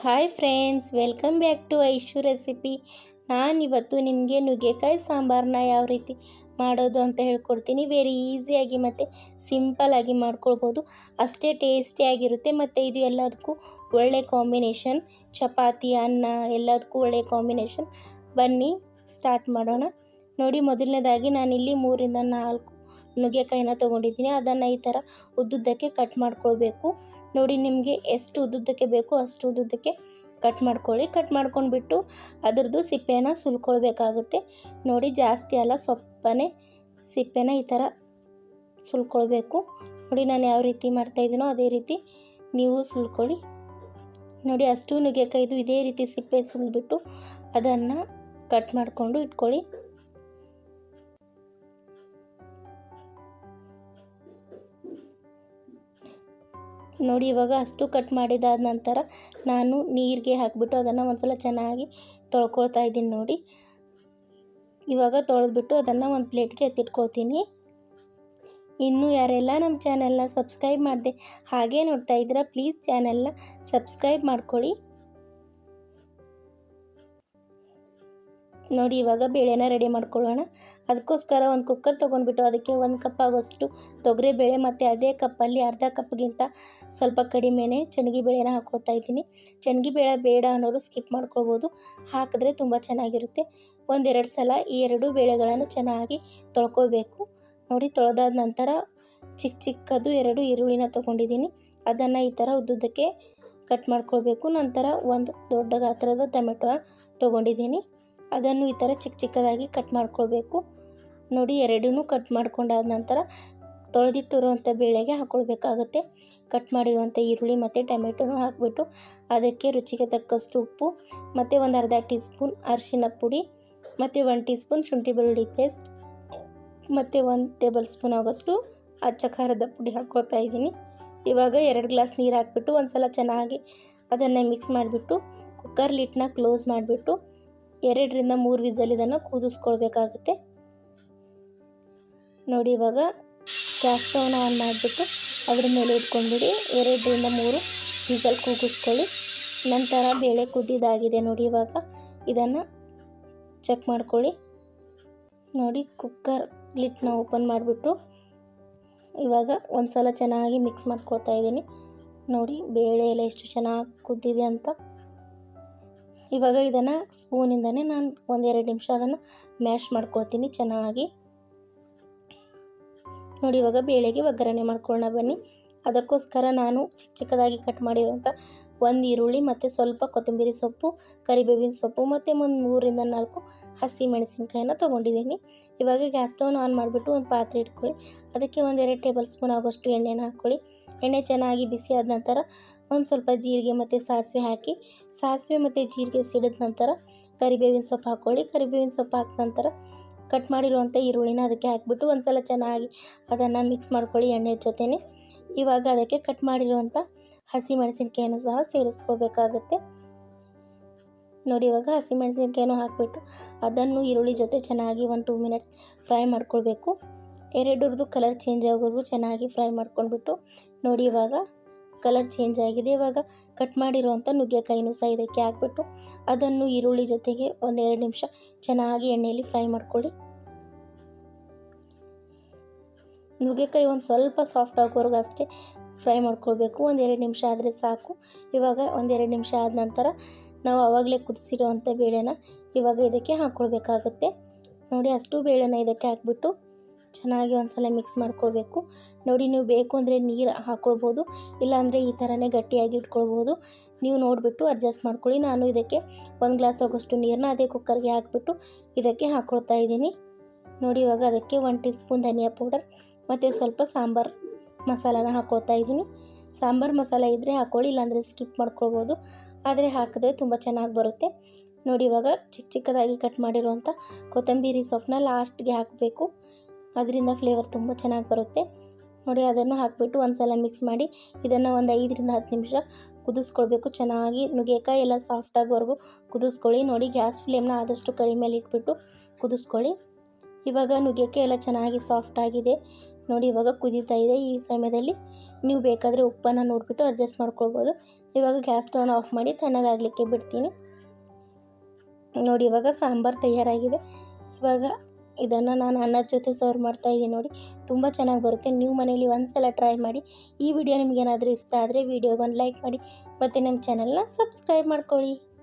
Hi friends welcome back to Aishu recipe ನಾನಿವತ್ತು ನಿಮಗೆ ನುಗ್ಗೆಕಾಯಿ ಸಾಂಬಾರನ್ನ ಯಾವ ರೀತಿ ಮಾಡೋದು ಅಂತ ಹೇಳ್ಕೊಡ್ತೀನಿ. ವೆರಿ ಈಸಿಯಾಗಿ ಮತ್ತು ಸಿಂಪಲ್ಲಾಗಿ ಮಾಡ್ಕೊಳ್ಬೋದು. ಅಷ್ಟೇ ಟೇಸ್ಟಿಯಾಗಿರುತ್ತೆ ಮತ್ತು ಇದು ಎಲ್ಲದಕ್ಕೂ ಒಳ್ಳೆ ಕಾಂಬಿನೇಷನ್ ಚಪಾತಿ, ಅನ್ನ ಎಲ್ಲದಕ್ಕೂ ಒಳ್ಳೆ ಕಾಂಬಿನೇಷನ್ ಬನ್ನಿ ಸ್ಟಾರ್ಟ್ ಮಾಡೋಣ. ನೋಡಿ ಮೊದಲನೇದಾಗಿ ನಾನಿಲ್ಲಿ ಮೂರಿಂದ ನಾಲ್ಕು ನುಗ್ಗೆಕಾಯಿನ ತೊಗೊಂಡಿದ್ದೀನಿ. ಅದನ್ನು ಈ ಥರ ಉದ್ದುದ್ದಕ್ಕೆ ಕಟ್ ಮಾಡ್ಕೊಳ್ಬೇಕು. ನೋಡಿ ನಿಮಗೆ ಎಷ್ಟು ಉದ್ದುದ್ದಕ್ಕೆ ಬೇಕೋ ಅಷ್ಟು ಉದ್ದುದ್ದಕ್ಕೆ ಕಟ್ ಮಾಡ್ಕೊಳ್ಳಿ. ಕಟ್ ಮಾಡ್ಕೊಂಡ್ಬಿಟ್ಟು ಅದರದ್ದು ಸಿಪ್ಪೆನ ಸುಲ್ಕೊಳ್ಬೇಕಾಗುತ್ತೆ. ನೋಡಿ ಜಾಸ್ತಿ ಅಲ್ಲ ಸೊಪ್ಪನೇ ಸಿಪ್ಪೆನ ಈ ಥರ ಸುಲ್ಕೊಳ್ಬೇಕು. ನೋಡಿ ನಾನು ಯಾವ ರೀತಿ ಮಾಡ್ತಾಯಿದ್ದೀನೋ ಅದೇ ರೀತಿ ನೀವು ಸುಲ್ಕೊಳ್ಳಿ. ನೋಡಿ ಅಷ್ಟು ನುಗ್ಗೆಕಾಯ್ದು ಇದೇ ರೀತಿ ಸಿಪ್ಪೆ ಸುಲಿದ್ಬಿಟ್ಟು ಅದನ್ನು ಕಟ್ ಮಾಡಿಕೊಂಡು ಇಟ್ಕೊಳ್ಳಿ. ನೋಡಿ, ಇವಾಗ ಅಷ್ಟು ಕಟ್ ಮಾಡಿದಾದ ನಂತರ ನಾನು ನೀರಿಗೆ ಹಾಕಿಬಿಟ್ಟು ಅದನ್ನು ಒಂದ್ಸಲ ಚೆನ್ನಾಗಿ ತೊಳ್ಕೊಳ್ತಾ ಇದ್ದೀನಿ ನೋಡಿ. ಇವಾಗ ತೊಳೆದ್ಬಿಟ್ಟು ಅದನ್ನು ಒಂದು ಪ್ಲೇಟ್ಗೆ ಎತ್ತಿಟ್ಕೊಳ್ತೀನಿ. ಇನ್ನೂ ಯಾರೆಲ್ಲ ನಮ್ಮ ಚಾನೆಲ್ನ ಸಬ್ಸ್ಕ್ರೈಬ್ ಮಾಡಿದೆ ಹಾಗೇ ನೋಡ್ತಾ ಇದ್ದೀರಾ, ಪ್ಲೀಸ್ ಚಾನೆಲ್ನ ಸಬ್ಸ್ಕ್ರೈಬ್ ಮಾಡ್ಕೊಳ್ಳಿ. ನೋಡಿ, ಇವಾಗ ಬೇಳೆನ ರೆಡಿ ಮಾಡ್ಕೊಳ್ಳೋಣ. ಅದಕ್ಕೋಸ್ಕರ ಒಂದು ಕುಕ್ಕರ್ ತೊಗೊಂಡ್ಬಿಟ್ಟು ಅದಕ್ಕೆ ಒಂದು ಕಪ್ ಆಗೋಷ್ಟು ತೊಗರಿ ಬೇಳೆ ಮತ್ತು ಅದೇ ಕಪ್ಪಲ್ಲಿ ಅರ್ಧ ಕಪ್ಗಿಂತ ಸ್ವಲ್ಪ ಕಡಿಮೆನೇ ಬೇಳೆನ ಹಾಕೋತಾ ಇದ್ದೀನಿ. ಬೇಳೆ ಬೇಡ ಅನ್ನೋರು ಸ್ಕಿಪ್ ಮಾಡ್ಕೊಳ್ಬೋದು. ಹಾಕಿದ್ರೆ ತುಂಬ ಚೆನ್ನಾಗಿರುತ್ತೆ. ಒಂದೆರಡು ಸಲ ಈ ಎರಡು ಬೇಳೆಗಳನ್ನು ಚೆನ್ನಾಗಿ ತೊಳ್ಕೊಳ್ಬೇಕು. ನೋಡಿ, ತೊಳೆದಾದ ನಂತರ ಚಿಕ್ಕ ಚಿಕ್ಕದು ಎರಡು ಈರುಳ್ಳಿನ ತೊಗೊಂಡಿದ್ದೀನಿ. ಅದನ್ನು ಈ ಥರ ಉದ್ದುದ್ದಕ್ಕೆ ಕಟ್ ಮಾಡ್ಕೊಳ್ಬೇಕು. ನಂತರ ಒಂದು ದೊಡ್ಡ ಗಾತ್ರದ ಟೊಮೆಟೊ ತೊಗೊಂಡಿದ್ದೀನಿ. ಅದನ್ನು ಈ ಥರ ಚಿಕ್ಕ ಚಿಕ್ಕದಾಗಿ ಕಟ್ ಮಾಡ್ಕೊಳ್ಬೇಕು. ನೋಡಿ ಎರಡೂ ಕಟ್ ಮಾಡ್ಕೊಂಡಾದ ನಂತರ ತೊಳೆದಿಟ್ಟಿರುವಂಥ ಬೇಳೆಗೆ ಹಾಕ್ಕೊಳ್ಬೇಕಾಗುತ್ತೆ ಕಟ್ ಮಾಡಿರುವಂಥ ಈರುಳ್ಳಿ ಮತ್ತು ಟೊಮೆಟೊನೂ ಹಾಕಿಬಿಟ್ಟು ಅದಕ್ಕೆ ರುಚಿಗೆ ತಕ್ಕಷ್ಟು ಉಪ್ಪು, ಮತ್ತು ಒಂದು ಅರ್ಧ ಟೀ ಸ್ಪೂನ್ ಅರಿಶಿನ ಪುಡಿ, ಮತ್ತು ಒಂದು ಟೀ ಸ್ಪೂನ್ ಶುಂಠಿ ಬೆಳ್ಳುಳ್ಳಿ ಪೇಸ್ಟ್, ಮತ್ತು ಒಂದು ಟೇಬಲ್ ಸ್ಪೂನ್ ಆಗೋಷ್ಟು ಅಚ್ಚ ಖಾರದ ಪುಡಿ ಹಾಕ್ಕೊಳ್ತಾ ಇದ್ದೀನಿ. ಇವಾಗ ಎರಡು ಗ್ಲಾಸ್ ನೀರು ಹಾಕ್ಬಿಟ್ಟು ಒಂದು ಸಲ ಚೆನ್ನಾಗಿ ಅದನ್ನು ಮಿಕ್ಸ್ ಮಾಡಿಬಿಟ್ಟು, ಕುಕ್ಕರ್ ಲಿಟ್ನ ಕ್ಲೋಸ್ ಮಾಡಿಬಿಟ್ಟು ಎರಡರಿಂದ ಮೂರು ವಿಸಲ್ ಇದನ್ನು ಕೂದಿಸ್ಕೊಳ್ಬೇಕಾಗುತ್ತೆ. ನೋಡಿ ಇವಾಗ ಗ್ಯಾಸ್ ಸ್ಟವ್ನ ಆನ್ ಮಾಡಿಬಿಟ್ಟು ಅದ್ರ ಮೇಲೆ ಇಟ್ಕೊಂಡ್ಬಿಡಿ. ಎರಡರಿಂದ ಮೂರು ವಿಸಲ್ ಕೂಗಿಸ್ಕೊಳ್ಳಿ. ನಂತರ ಬೇಳೆ ಕುದ್ದಿದ್ದಾಗಿದೆ ನೋಡಿ ಇವಾಗ. ಇದನ್ನು ಚೆಕ್ ಮಾಡ್ಕೊಳ್ಳಿ. ನೋಡಿ ಕುಕ್ಕರ್ ಲಿಟ್ನ ಓಪನ್ ಮಾಡಿಬಿಟ್ಟು ಇವಾಗ ಒಂದು ಸಲ ಚೆನ್ನಾಗಿ ಮಿಕ್ಸ್ ಮಾಡ್ಕೊಳ್ತಾ ಇದ್ದೀನಿ. ನೋಡಿ ಬೇಳೆ ಎಲ್ಲ ಎಷ್ಟು ಚೆನ್ನಾಗಿ ಕುದ್ದಿದೆ ಅಂತ. ಇವಾಗ ಇದನ್ನು ಸ್ಪೂನಿಂದನೇ ನಾನು ಒಂದೆರಡು ನಿಮಿಷ ಅದನ್ನು ಮ್ಯಾಶ್ ಮಾಡ್ಕೊಳ್ತೀನಿ ಚೆನ್ನಾಗಿ. ನೋಡಿ ಇವಾಗ ಬೇಳೆಗೆ ಒಗ್ಗರಣೆ ಮಾಡ್ಕೊಳ್ಳೋಣ ಬನ್ನಿ. ಅದಕ್ಕೋಸ್ಕರ ನಾನು ಚಿಕ್ಕ ಚಿಕ್ಕದಾಗಿ ಕಟ್ ಮಾಡಿರುವಂಥ ಒಂದು ಈರುಳ್ಳಿ ಮತ್ತು ಸ್ವಲ್ಪ ಕೊತ್ತಂಬರಿ ಸೊಪ್ಪು, ಕರಿಬೇವಿನ ಸೊಪ್ಪು ಮತ್ತು ಒಂದು ಮೂರಿಂದ ನಾಲ್ಕು ಹಸಿ ಮೆಣಸಿನ್ಕಾಯಿನ ತೊಗೊಂಡಿದ್ದೀನಿ. ಇವಾಗ ಗ್ಯಾಸ್ ಸ್ಟೌನ್ ಆನ್ ಮಾಡಿಬಿಟ್ಟು ಒಂದು ಪಾತ್ರೆ ಇಟ್ಕೊಳ್ಳಿ. ಅದಕ್ಕೆ ಒಂದೆರಡು ಟೇಬಲ್ ಸ್ಪೂನ್ ಆಗೋಷ್ಟು ಎಣ್ಣೆನ ಹಾಕ್ಕೊಳ್ಳಿ. ಎಣ್ಣೆ ಚೆನ್ನಾಗಿ ಬಿಸಿ ಆದ ನಂತರ ಒಂದು ಸ್ವಲ್ಪ ಜೀರಿಗೆ ಮತ್ತು ಸಾಸಿವೆ ಹಾಕಿ, ಸಾಸಿವೆ ಮತ್ತು ಜೀರಿಗೆ ಸಿಡಿದ ನಂತರ ಕರಿಬೇವಿನ ಸೊಪ್ಪು ಹಾಕ್ಕೊಳ್ಳಿ ಕರಿಬೇವಿನ ಸೊಪ್ಪು ಹಾಕಿದ ನಂತರ ಕಟ್ ಮಾಡಿರುವಂಥ ಈರುಳ್ಳಿನ ಅದಕ್ಕೆ ಹಾಕ್ಬಿಟ್ಟು ಒಂದು ಸಲ ಚೆನ್ನಾಗಿ ಅದನ್ನು ಮಿಕ್ಸ್ ಮಾಡ್ಕೊಳ್ಳಿ ಎಣ್ಣೆ ಜೊತೆನೇ. ಇವಾಗ ಅದಕ್ಕೆ ಕಟ್ ಮಾಡಿರುವಂಥ ಹಸಿ ಮೆಣಸಿನ್ಕಾಯನ್ನು ಸಹ ಸೇರಿಸ್ಕೊಳ್ಬೇಕಾಗುತ್ತೆ. ನೋಡಿ ಇವಾಗ ಹಸಿ ಮೆಣಸಿನ್ಕಾಯನ್ನು ಹಾಕಿಬಿಟ್ಟು ಅದನ್ನು ಈರುಳ್ಳಿ ಜೊತೆ ಚೆನ್ನಾಗಿ ಒಂದು ಟೂ ಮಿನಿಟ್ಸ್ ಫ್ರೈ ಮಾಡ್ಕೊಳ್ಬೇಕು. ಎರಡರದು ಕಲರ್ ಚೇಂಜ್ ಆಗೋವರೆಗೂ ಚೆನ್ನಾಗಿ ಫ್ರೈ ಮಾಡ್ಕೊಂಡ್ಬಿಟ್ಟು ನೋಡಿ ಇವಾಗ ಕಲರ್ ಚೇಂಜ್ ಆಗಿದೆ. ಇವಾಗ ಕಟ್ ಮಾಡಿರುವಂಥ ನುಗ್ಗೆಕಾಯಿನೂ ಸಹ ಇದಕ್ಕೆ ಹಾಕ್ಬಿಟ್ಟು ಅದನ್ನು ಈರುಳ್ಳಿ ಜೊತೆಗೆ ಒಂದೆರಡು ನಿಮಿಷ ಚೆನ್ನಾಗಿ ಎಣ್ಣೆಯಲ್ಲಿ ಫ್ರೈ ಮಾಡ್ಕೊಳ್ಳಿ. ನುಗ್ಗೆಕಾಯಿ ಒಂದು ಸ್ವಲ್ಪ ಸಾಫ್ಟ್ ಆಗೋವರೆಗೂ ಅಷ್ಟೇ ಫ್ರೈ ಮಾಡ್ಕೊಳ್ಬೇಕು. ಒಂದೆರಡು ನಿಮಿಷ ಆದರೆ ಸಾಕು. ಇವಾಗ ಒಂದೆರಡು ನಿಮಿಷ ಆದ ನಂತರ ನಾವು ಆವಾಗಲೇ ಕುದಿಸಿರೋವಂಥ ಬೇಳೆನ ಇವಾಗ ಇದಕ್ಕೆ ಹಾಕ್ಕೊಳ್ಬೇಕಾಗುತ್ತೆ. ನೋಡಿ ಅಷ್ಟು ಬೇಳೆನ ಇದಕ್ಕೆ ಹಾಕ್ಬಿಟ್ಟು ಚೆನ್ನಾಗಿ ಒಂದ್ಸಲ ಮಿಕ್ಸ್ ಮಾಡ್ಕೊಳ್ಬೇಕು. ನೋಡಿ, ನೀವು ಬೇಕು ಅಂದರೆ ನೀರು ಹಾಕ್ಕೊಳ್ಬೋದು ಇಲ್ಲಾಂದರೆ ಈ ಥರನೇ ಗಟ್ಟಿಯಾಗಿ ಇಟ್ಕೊಳ್ಬೋದು. ನೀವು ನೋಡಿಬಿಟ್ಟು ಅಡ್ಜಸ್ಟ್ ಮಾಡ್ಕೊಳ್ಳಿ. ನಾನು ಇದಕ್ಕೆ ಒಂದು ಗ್ಲಾಸ್ ಆಗೋಷ್ಟು ನೀರನ್ನ ಅದೇ ಕುಕ್ಕರ್ಗೆ ಹಾಕ್ಬಿಟ್ಟು ಇದಕ್ಕೆ ಹಾಕ್ಕೊಳ್ತಾ ಇದ್ದೀನಿ. ನೋಡಿ, ಇವಾಗ ಅದಕ್ಕೆ ಒನ್ ಟೀ ಸ್ಪೂನ್ ಧನಿಯಾ ಪೌಡರ್ ಮತ್ತು ಸ್ವಲ್ಪ ಸಾಂಬಾರು ಮಸಾಲಾನ ಹಾಕ್ಕೊಳ್ತಾ ಇದ್ದೀನಿ. ಸಾಂಬಾರು ಮಸಾಲ ಇದ್ದರೆ ಹಾಕ್ಕೊಳ್ಳಿ ಇಲ್ಲಾಂದರೆ ಸ್ಕಿಪ್ ಮಾಡ್ಕೊಳ್ಬೋದು. ಆದರೆ ಹಾಕಿದ್ರೆ ತುಂಬ ಚೆನ್ನಾಗಿ ಬರುತ್ತೆ. ನೋಡಿ, ಇವಾಗ ಚಿಕ್ಕ ಚಿಕ್ಕದಾಗಿ ಕಟ್ ಮಾಡಿರುವಂಥ ಕೊತ್ತಂಬರಿ ಸೊಪ್ಪನ್ನ ಲಾಸ್ಟ್ಗೆ ಹಾಕಬೇಕು. ಅದರಿಂದ ಫ್ಲೇವರ್ ತುಂಬ ಚೆನ್ನಾಗಿ ಬರುತ್ತೆ. ನೋಡಿ, ಅದನ್ನು ಹಾಕಿಬಿಟ್ಟು ಒಂದು ಸಲ ಮಿಕ್ಸ್ ಮಾಡಿ, ಇದನ್ನು ಒಂದು ಐದರಿಂದ ಹತ್ತು ನಿಮಿಷ ಕುದಿಸ್ಕೊಳ್ಬೇಕು. ಚೆನ್ನಾಗಿ ನುಗ್ಗೆಕಾಯಿ ಎಲ್ಲ ಸಾಫ್ಟ್ ಆಗೋವರೆಗೂ ಕುದಿಸ್ಕೊಳ್ಳಿ. ನೋಡಿ ಗ್ಯಾಸ್ ಫ್ಲೇಮ್ನ ಆದಷ್ಟು ಕಡಿಮೆಯಲ್ಲಿ ಇಟ್ಬಿಟ್ಟು ಕುದಿಸ್ಕೊಳ್ಳಿ. ಇವಾಗ ನುಗ್ಗೆಕಾಯಿ ಎಲ್ಲ ಚೆನ್ನಾಗಿ ಸಾಫ್ಟ್ ಆಗಿದೆ. ನೋಡಿ, ಇವಾಗ ಕುದೀತಾ ಇದೆ ಈ ಸಮಯದಲ್ಲಿ. ನೀವು ಬೇಕಾದರೆ ಉಪ್ಪನ್ನು ನೋಡಿಬಿಟ್ಟು ಅಡ್ಜಸ್ಟ್ ಮಾಡ್ಕೊಳ್ಬೋದು. ಇವಾಗ ಗ್ಯಾಸ್ ಸ್ಟವ್ನ ಆಫ್ ಮಾಡಿ ತಣ್ಣಗಾಗಲಿಕ್ಕೆ ಬಿಡ್ತೀನಿ. ನೋಡಿ, ಇವಾಗ ಸಾಂಬಾರು ತಯಾರಾಗಿದೆ. ಇವಾಗ ಇದನ್ನು ನಾನು ಅನ್ನದ ಜೊತೆ ಸರ್ವ್ ಮಾಡ್ತಾ ಇದ್ದೀನಿ ನೋಡಿ. ತುಂಬ ಚೆನ್ನಾಗಿ ಬರುತ್ತೆ. ನೀವು ಮನೇಲಿ ಒಂದು ಸಲ ಟ್ರೈ ಮಾಡಿ. ಈ ವಿಡಿಯೋ ನಿಮಗೇನಾದರೂ ಇಷ್ಟ ಆದರೆ ವಿಡಿಯೋಗೊಂದು ಲೈಕ್ ಮಾಡಿ. ಮತ್ತು ನಮ್ಮ ಚಾನಲ್ನ ಸಬ್ಸ್ಕ್ರೈಬ್ ಮಾಡ್ಕೊಳ್ಳಿ.